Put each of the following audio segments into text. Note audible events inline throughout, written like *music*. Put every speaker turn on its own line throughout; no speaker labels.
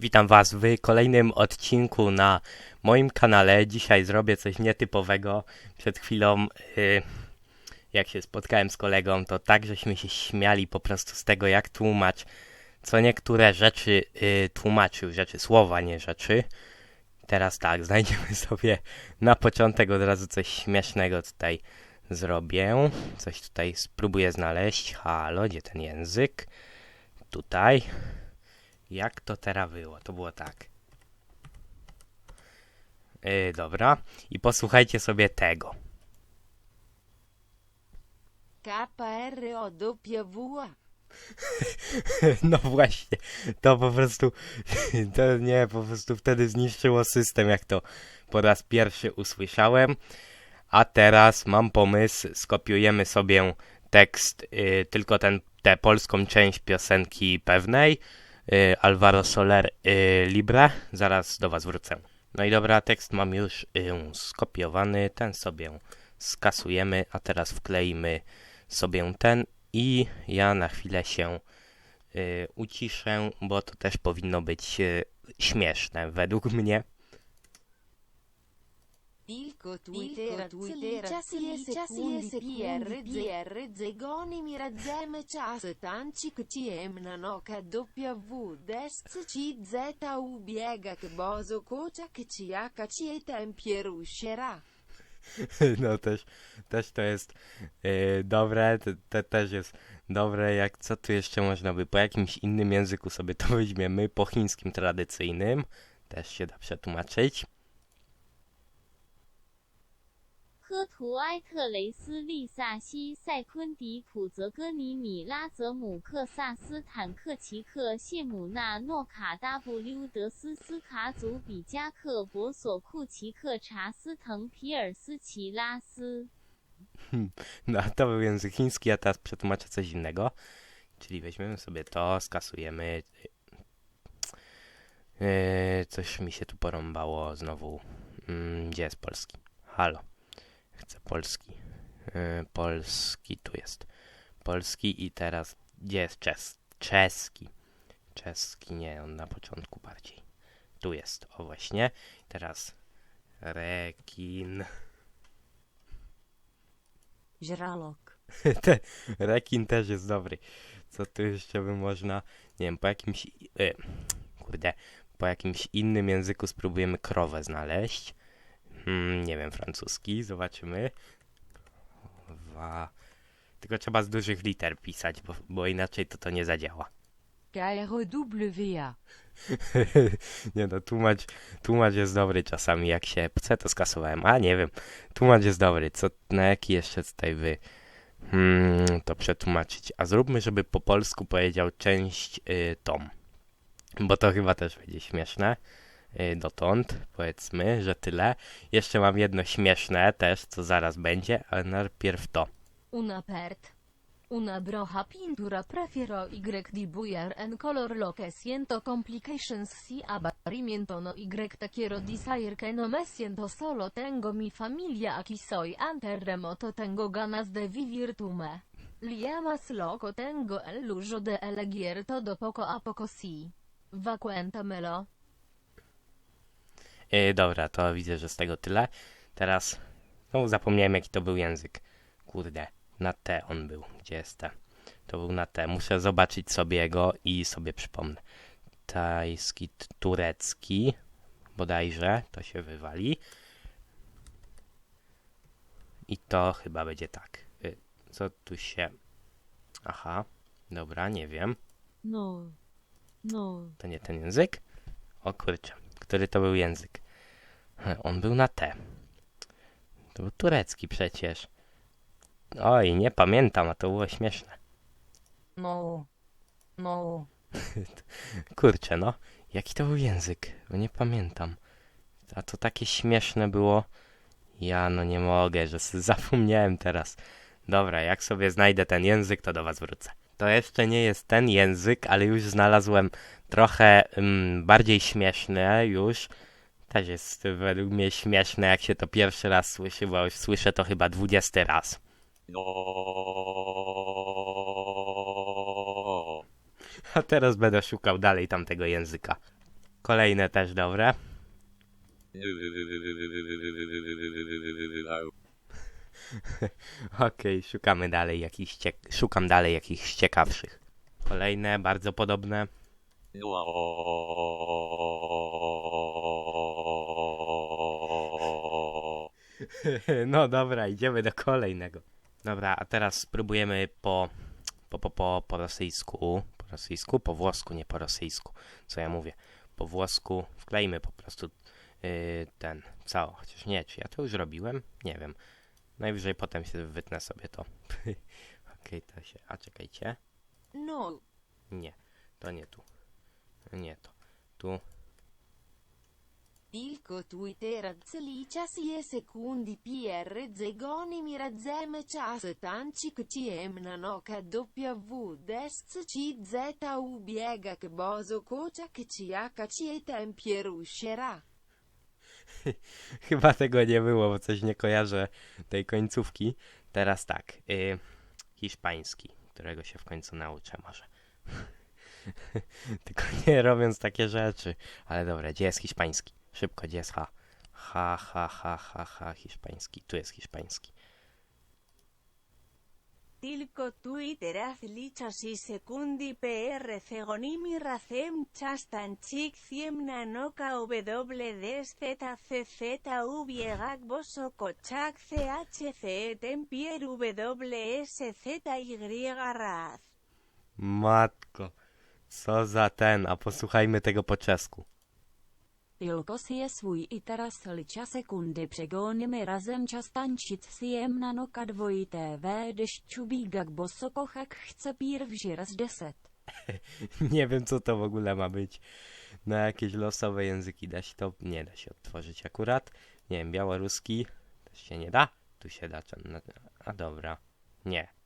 Witam Was w kolejnym odcinku na moim kanale. Dzisiaj zrobię coś nietypowego. Przed chwilą, y, jak się spotkałem z kolegą, to tak żeśmy się śmiali po prostu z tego, jak tłumacz co niektóre rzeczy y, tłumaczył, rzeczy, słowa, nie rzeczy. Teraz tak, *laughs* znajdziemy sobie na początek od razu coś śmiesznego tutaj zrobię. Coś tutaj spróbuję znaleźć. Halo, gdzie ten język? Tutaj. Jak to teraz było? To było tak. Yy, dobra. I posłuchajcie sobie tego.
KPROW. *laughs*
No właśnie, to po prostu, *laughs* to nie, po prostu wtedy zniszczyło system, jak to po raz pierwszy usłyszałem. A teraz mam pomysł, skopiujemy sobie tekst, y, tylko ten, tę polską część piosenki pewnej, Alvaro Soler y, Libre, zaraz do was wrócę. No i dobra, tekst mam już y, skopiowany, ten sobie skasujemy, a teraz wkleimy sobie ten i ja na chwilę się y, uciszę, bo to też powinno być y, śmieszne według mnie.
Pilko Twittera, Twittera, sekundy, PR, zegoni mi razzeme czas, tanci ciemna noka, doppia W, desc, ci, z, u, biega, k bozo, kocia, k cijaka, ci, tempie, rusierà. *laughs*
No też, też to jest y, dobre, to, to też jest dobre, jak co tu jeszcze można by, po jakimś innym języku sobie to *laughs* weźmiemy, po chińskim tradycyjnym, też się da przetłumaczyć.
科图埃特雷斯利萨西塞昆迪普泽戈尼米拉泽姆克萨斯坦克奇克谢姆纳诺卡 W 德斯斯卡祖比加克博索库奇克查斯滕皮尔斯奇拉斯。 *laughs*
No, to był język chiński, a teraz przetłumaczę coś innego. Czyli weźmiemy sobie to, skasujemy. Yy, coś mi się tu porąbało znowu. Mm, gdzie jest polski? Halo. Chcę polski. Yy, polski tu jest. Polski i teraz gdzie jest czes czeski? Czeski nie, on na początku bardziej. Tu jest, o właśnie. Teraz rekin.
Żralok. *laughs*
Te, rekin też jest dobry. Co tu jeszcze by można, nie wiem, po jakimś, e, kurde, po jakimś innym języku spróbujemy krowę znaleźć. Hmm, nie wiem, francuski, zobaczymy. Wa... Tylko trzeba z dużych liter pisać, bo, bo inaczej to to nie zadziała.
KROWA. *laughs*
nie no, tłumacz, tłumacz jest dobry czasami, jak się, co ja to skasowałem, a nie wiem, tłumacz jest dobry, co, na jaki jeszcze tutaj wy hmm, to przetłumaczyć, a zróbmy, żeby po polsku powiedział część y, tom, bo to chyba też będzie śmieszne, dotąd, powiedzmy, że tyle, jeszcze mam jedno śmieszne też, co zaraz będzie, ale najpierw to,
Una pert. Una brocha pintura prefiero y dibujar en color lo que siento complications si abarimiento no y te quiero decir que no me siento solo tengo mi familia aquí soy an terremoto tengo ganas de vivir tu me. Liamas loco tengo el lujo de elegir todo poco a poco si. Va
y, dobra, to widzę, że z tego tyle, teraz, no zapomniałem jaki to był język, kurde, na T on był. Gdzie jest T? To był na T. Muszę zobaczyć sobie go i sobie przypomnę. Tajski, turecki. Bodajże to się wywali. I to chyba będzie tak. Y, Co tu się. Aha, dobra, nie wiem.
No, no.
To nie ten język? O kurczę, który to był język? On był na T. To był turecki przecież. Oj, nie pamiętam, a to było śmieszne.
No. No. *laughs*
Kurczę, no. Jaki to był język? Bo nie pamiętam. A to takie śmieszne było. Ja no nie mogę, że *laughs* zapomniałem teraz. Dobra, jak sobie znajdę ten język, to do was wrócę. To jeszcze nie jest ten język, ale już znalazłem trochę mm, bardziej śmieszne już. Też jest według mnie śmieszne, jak się to pierwszy raz słyszy, bo już słyszę to chyba dwudziesty raz. *laughs* A teraz będę szukał dalej tamtego języka. Kolejne też dobre. *laughs* *laughs* Okej, szukamy dalej jakichś ciek- szukam dalej jakichś ciekawszych. Kolejne, bardzo podobne. *laughs* No dobra, idziemy do kolejnego. Dobra, a teraz spróbujemy po, po, po, po, po rosyjsku. Po rosyjsku? Po włosku, nie po rosyjsku. Co ja mówię? Po włosku wklejmy po prostu yy, ten, co? Chociaż nie, czy ja to już robiłem? Nie wiem. Najwyżej potem się wytnę sobie to. *laughs* Okej, to się. A czekajcie.
No,
Nie, to nie tu. Nie to. Tu.
tylko Twitter zlicza sie secondi PR zegonimi razem czas tancik ciem na noka w desc ci zeta ubiega k bozo koczak ci jaka ci tempier uscierà. *laughs*
Chyba tego nie było, bo coś nie kojarzę tej końcówki. Teraz tak. Y, hiszpański, którego się w końcu nauczę może. *laughs* Tylko nie robiąc takie rzeczy. Ale dobra, gdzie jest hiszpański? Szybko, gdzie jest H? Ha, ha, ha, ha, ha, hiszpański. Tu jest hiszpański
tylko Twitterach liczasi sekundi prc gonimi razem czastan cik ciemna noka wdszczcz ubiegak boso kochak chcet empier wszy raz.
Matko, co za ten, a posłuchajmy tego po.
Tylko sie svůj i teraz liča sekundy přegonimy razem čas tančit siem na noka dvojité V dešťu bígak bosokochak chce pierwszy raz deset. *laughs*
Nie wiem, co to w ogóle ma być. Na jakieś losowe języki da się to. Nie da się odtworzyć akurat. Nie wiem, białoruski też się nie da. Tu się da. no, A dobra. Nie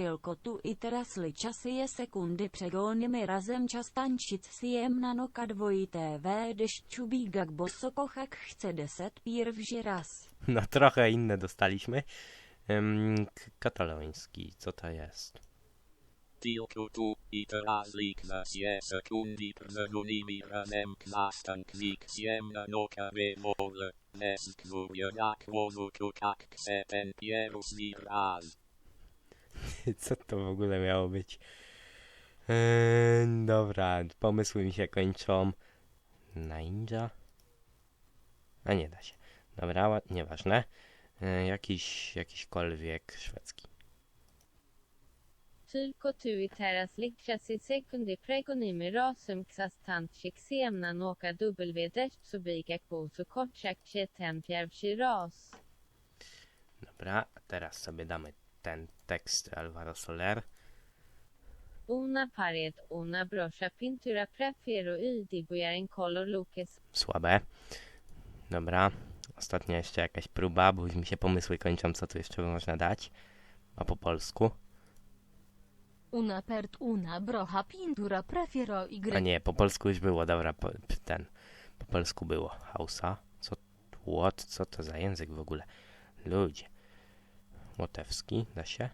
stilkotu i trasly časy je sekundy přegónimi razem čas tančit si jem na noka dvojité V deščubí gak bosokochak chce deset pír raz. *laughs*
No trochę inne dostaliśmy. Um, kataloński, co to jest?
tu i razlik čas je sekundy przegunimi razem zastan kzik siemna noka bevol, nesk zubjenak vozuku kak se ten pierus raz. *laughs*
Co to w ogóle miało być? Yy, dobra, pomysły mi się kończą. Ninja? A nie da się. Dobra, nieważne. Yy, jakiś, jakiśkolwiek szwedzki.
Tylko tu i teraz liczę si sekundy pregonimy razem ksastanczyk siemna noka w deszcz jak bozu koczak się ten pierwszy raz.
Dobra, teraz sobie damy ten tekst Alvaro Soler.
Una pared, una brosza, pintura prefiero il dibujar color Lucas.
Słabe. Dobra, ostatnia jeszcze jakaś próba, bo już mi się pomysły kończą, co tu jeszcze można dać. A po polsku.
Una pert una brocha pintura prefiero y.
A nie, po polsku już było, dobra, po, ten. Po polsku było. Hausa. Co, what? Co to za język w ogóle? Ludzie. Łotewski, da się?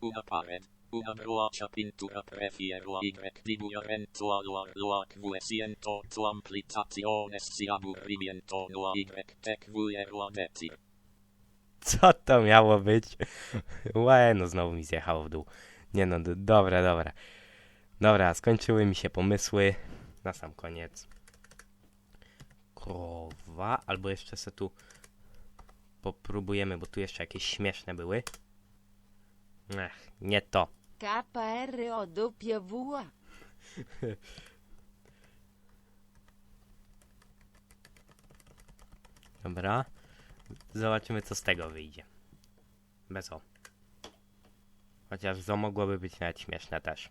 Una pared. Una broacia pintura prefiero y dibujarento all'arlo acquesiento tu amplitaciones si aburrimiento no y tecvuero adeti.
Co to miało być? Łe, no znowu mi zjechało w dół. Nie no, d- dobra, dobra. Dobra, skończyły mi się pomysły. Na sam koniec. Krowa, albo jeszcze se tu popróbujemy, bo tu jeszcze jakieś śmieszne były. Ech, nie to.
KROW.
Dobra. Zobaczymy, co z tego wyjdzie. Bez o. Chociaż zo mogłoby być nawet śmieszne też.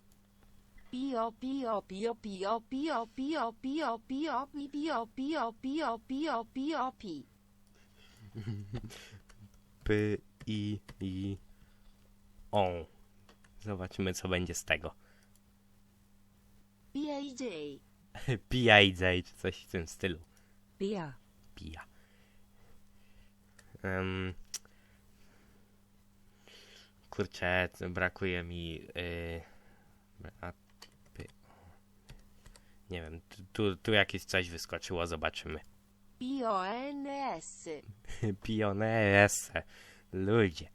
Pio
pio pio pio pio pio pio pio pi pio pio pio pio pio pi.
P, I, I, O. Zobaczymy, co będzie z tego.
PAJ.
PIJ, czy coś w tym stylu.
Pia.
Pija. Um, kurczę, brakuje mi. Yy, a, nie wiem, tu- tu, jakieś coś wyskoczyło, zobaczymy.
PONS. *laughs*
Pioneese. Ludzie.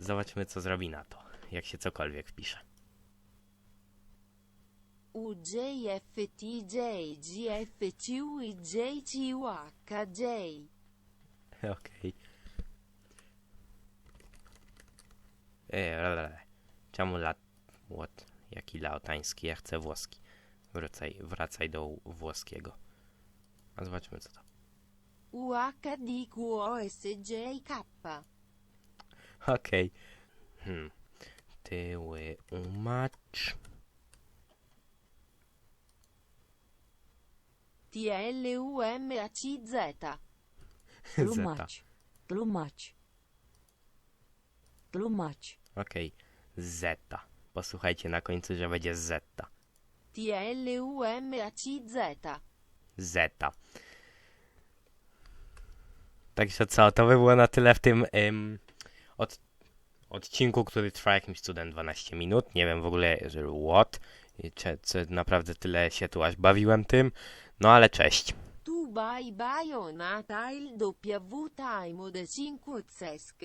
Zobaczmy, co zrobi na to, jak się cokolwiek wpisze. *laughs* Okej. Okay. Czemu lat... What? Jaki laotański? Ja chcę włoski. Wracaj, wracaj do włoskiego. A zobaczmy co to.
UHDQOSJK.
Okej. Hmm. Tyły umacz.
TLUMACZ. *laughs*
Zeta.
Tlumacz. Tlumacz. Tlumacz.
Okej. Zeta. Posłuchajcie na końcu, że będzie zeta.
TLUMACZ.
Zeta. Także co, to by było na tyle w tym ym, od, odcinku, który trwa jakimś cudem 12 minut. Nie wiem w ogóle, że what. I Czy, czy naprawdę tyle się tu aż bawiłem tym. No ale cześć.
Tu bye bye on a tail W time de 5 sesc.